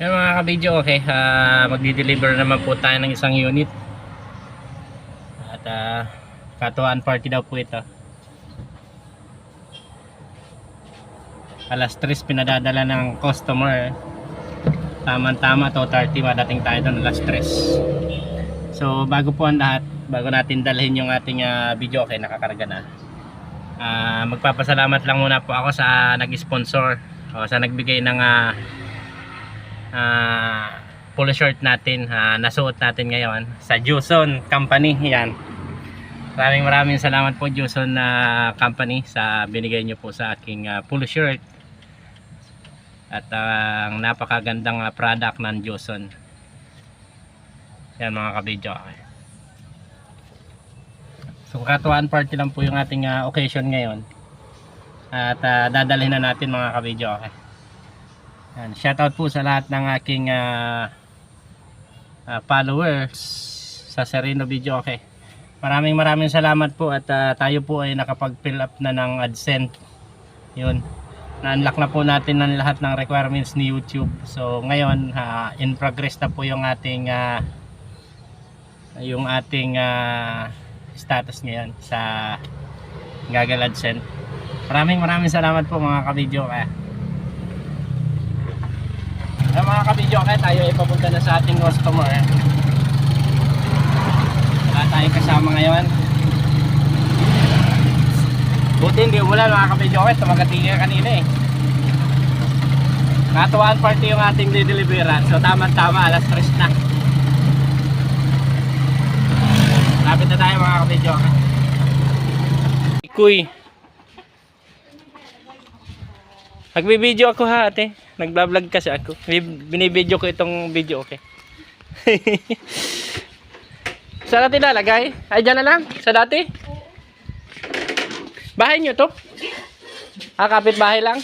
Yan mga kabidyo, okay. ah magdi-deliver naman po tayo ng isang unit. At uh, katuwaan party daw po ito. Alas 3 pinadadala ng customer. Tama-tama to 30 madating tayo doon alas 3. So bago po ang lahat, bago natin dalhin yung ating ah, video, okay, nakakarga na. Ah, magpapasalamat lang muna po ako sa nag-sponsor o sa nagbigay ng ah, ah, polo shirt natin ah, nasuot natin ngayon sa Juson Company. Yan. Maraming maraming salamat po Juson na company sa binigay nyo po sa aking ah, polo shirt. At ah, ang napakagandang ah, product ng Juson. Yan mga kabidyo so katuwaan party lang po yung ating ah, occasion ngayon. At ah, dadalhin na natin mga kabidyo okay yan, shoutout po sa lahat ng aking ah, ah, followers sa Sereno Video okay. Maraming maraming salamat po at ah, tayo po ay nakapag-fill up na ng AdSense. Yun. Na-unlock na po natin ng lahat ng requirements ni YouTube. So ngayon ah, in progress na po yung ating ah, yung ating ah, status ngayon sa Google AdSense. Maraming maraming salamat po mga ka-video kaya. Ay, mga kabidyo, kaya tayo ay papunta na sa ating customer. Wala tayong kasama ngayon. Buti hindi umulan mga kabidyo, kaya tumagatingin kanina eh. Natuwaan party yung ating dideliveran. So tama-tama, alas 3 na. Lapit na tayo mga kabidyo. Ikuy. Nagbibideo ako ha ate. Nagbablog kasi ako. Bi- Binibideo ko itong video okay. Saan natin lalagay? Ay dyan na lang? Sa dati? Bahay nyo to? Ah, kapit bahay lang?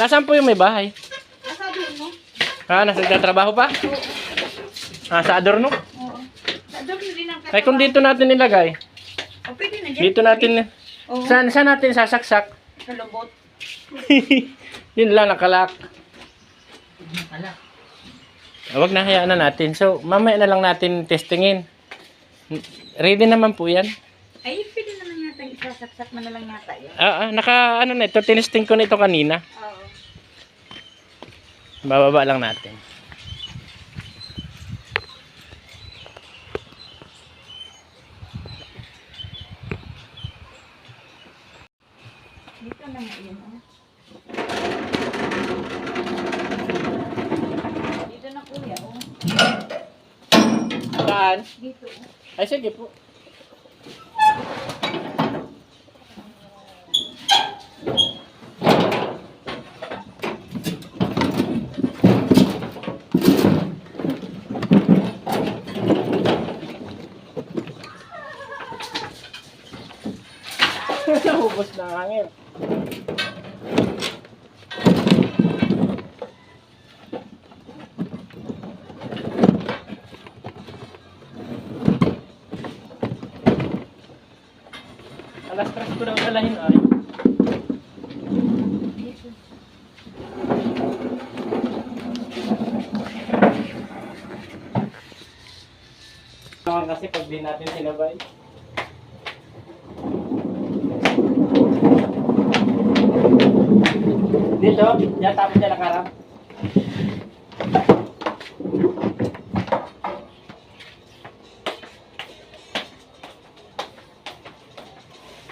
Nasaan po yung may bahay? Nasabi mo? Ah, nasa trabaho pa? Ah, sa Adorno? Oo. Sabi mo din ang Ay kung dito natin nilagay. O, pwede na dyan. Dito natin. Oo. Saan, saan natin sasaksak? Sa lobot. Yun lang nakalak. Ala. Huwag na hayaan na natin. So, mamaya na lang natin testingin. Ready naman po yan. Ay, pwede naman yata isasaksak mo na lang yata yun. Ah, ah, naka ano na ito, tinesting ko na ito kanina. Oo. Bababa lang natin. Dito na nga yun. oh. Dito na kuya, oh. Saan? Dito. Ay, sige po. Naubos na ang hangin. Alas 3 ko daw dalahin ay. Dito. Naman kasi pag di natin sinabay. Dito, dyan tapos dyan nakarap.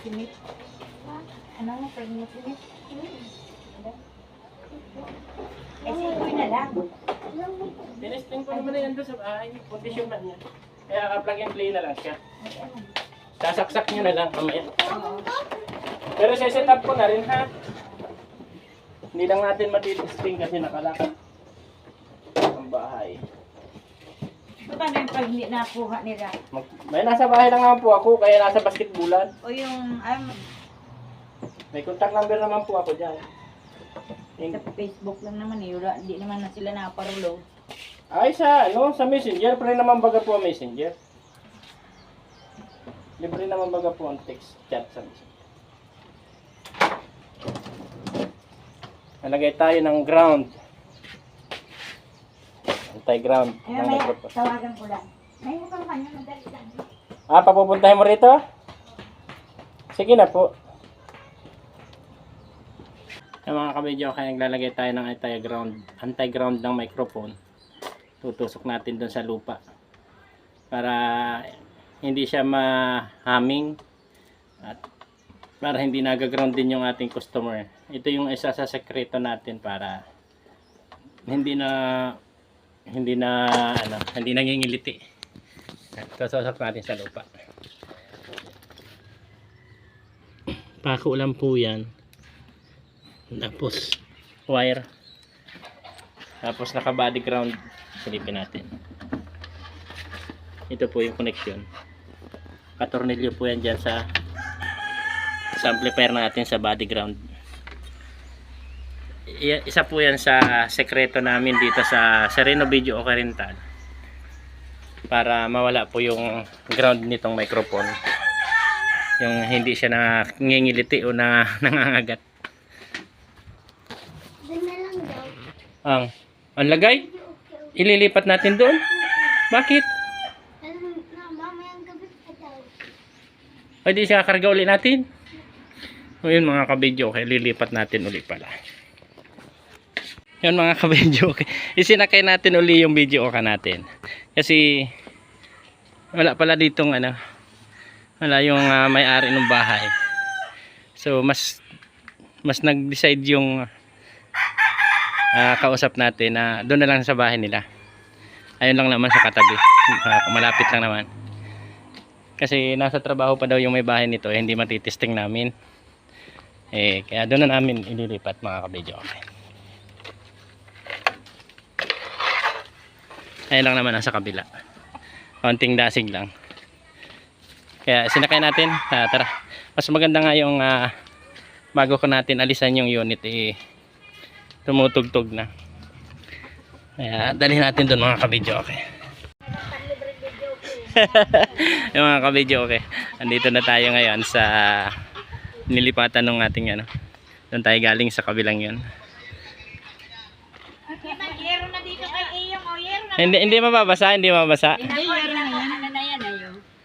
Sinip. Ano mo, mo sinip? Eh, sikoy na lang. Tinesting ko naman na yan doon sa bahay. Kondisyon na niya. Kaya plug and play na lang siya. Sasaksak niyo na lang mamaya. Oo. Pero set up ko na rin ha. Hindi lang natin matitesting kasi nakalakad ang bahay. Paano yung pag hindi nakuha nila? Mag- May nasa bahay lang naman po ako, kaya nasa basketbulan. O yung, um, May contact number naman po ako dyan. sa Facebook lang naman eh, wala, hindi naman na sila nakaparulo. Ay sa, ano, sa messenger, pre naman baga po ang messenger. Libre naman baga po ang text chat sa messenger. Nalagay tayo ng ground. Anti-ground ng may tawagan ko lang. May mo ka kanya, madali lang. Ah, papupuntahin mo rito? Sige na po. Yung mga kabidyo, kaya naglalagay tayo ng anti-ground, anti-ground ng microphone. Tutusok natin doon sa lupa. Para hindi siya ma-humming at para hindi nagaground din yung ating customer. Ito yung isa sa sekreto natin para hindi na hindi na ano, hindi nangingiliti. Kasosok natin sa lupa. Pako lang po yan. Tapos wire. Tapos naka body ground. Silipin natin. Ito po yung connection. Katornilyo po yan dyan sa sa amplifier natin sa body ground. Isa po yan sa sekreto namin dito sa Sereno Video o Rental para mawala po yung ground nitong microphone yung hindi siya na ngingiliti o na nangangagat ang ang lagay ililipat natin doon? Bakit? Di siya karga uli natin? O yun mga kabidyo okay. Lilipat natin uli pala. Yun mga kabidyo okay. Isinakay natin uli yung video ka natin. Kasi wala pala ditong ano wala yung ah, may-ari ng bahay. So mas mas nag-decide yung ah, kausap natin na doon na lang sa bahay nila. Ayun lang naman sa katabi. Ah, malapit lang naman. Kasi nasa trabaho pa daw yung may bahay nito eh, hindi matitesting namin. Eh kaya doon na namin ililipat mga kabidyo. Okay. ayun lang naman nasa kabila. Konting dasig lang. Kaya sinakay natin. Ah, tara. Mas maganda nga yung ah, bago ko natin alisan yung unit eh tumutugtog na kaya dali natin doon mga kabidyo okay yung mga kabidyo okay andito na tayo ngayon sa nilipatan ng ating ano doon tayo galing sa kabilang yun hindi hindi mababasa hindi mababasa Hindi.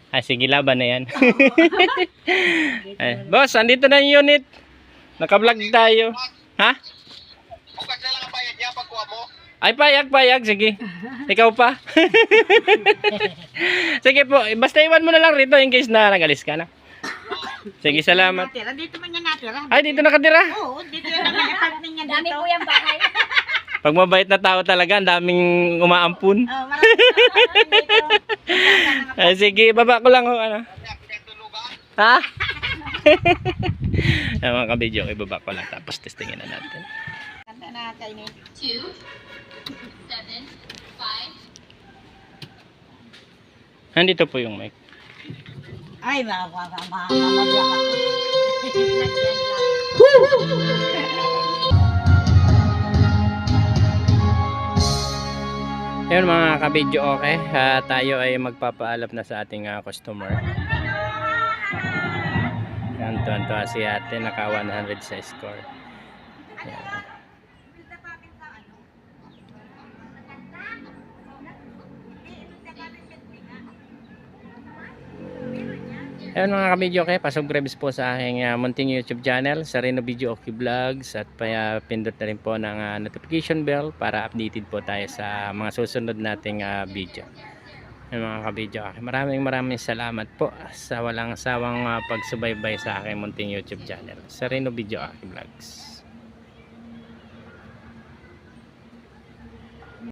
Ah, sige, laban na yan. Ay, boss, andito na yung unit. Naka-vlog tayo. Ha? Bukas na lang ang bayad niya pagkuha mo. Ay, payag, payag. Sige. Ikaw pa. sige po, basta iwan mo na lang rito in case na nagalis ka na. Sige, salamat. Natira, dito man yan natira. Ay, dito nakatira. Oo, dito yan ang apartment niya dito. Dami po yung bahay. Pag mabait na tao talaga, ang daming umaampun. Oh, marami na dito. Ay, sige, baba ko lang. Oh, ano. Ha? Yung mga kabidyo, ibaba ko lang. Tapos testingin na natin. Na kainin. Nandito po yung mic. Ay, mga mga mga ako. Ayun mga kabidyo okay, Ah, tayo ay magpapaalap na sa ating ah, customer. Yan, tuwan-tuwa si ate, naka 100 sa score. Yan. Ayun mga kabidyo okay, pasubscribe po sa aking ah, munting YouTube channel, sa Reno Video Okay Vlogs at pa, pindot na rin po ng ah, notification bell para updated po tayo sa mga susunod nating ah, video. Ayun mga kabidyo okay, maraming maraming salamat po sa walang sawang ah, pagsubaybay sa aking munting YouTube channel, sa Reno Video Okay Vlogs.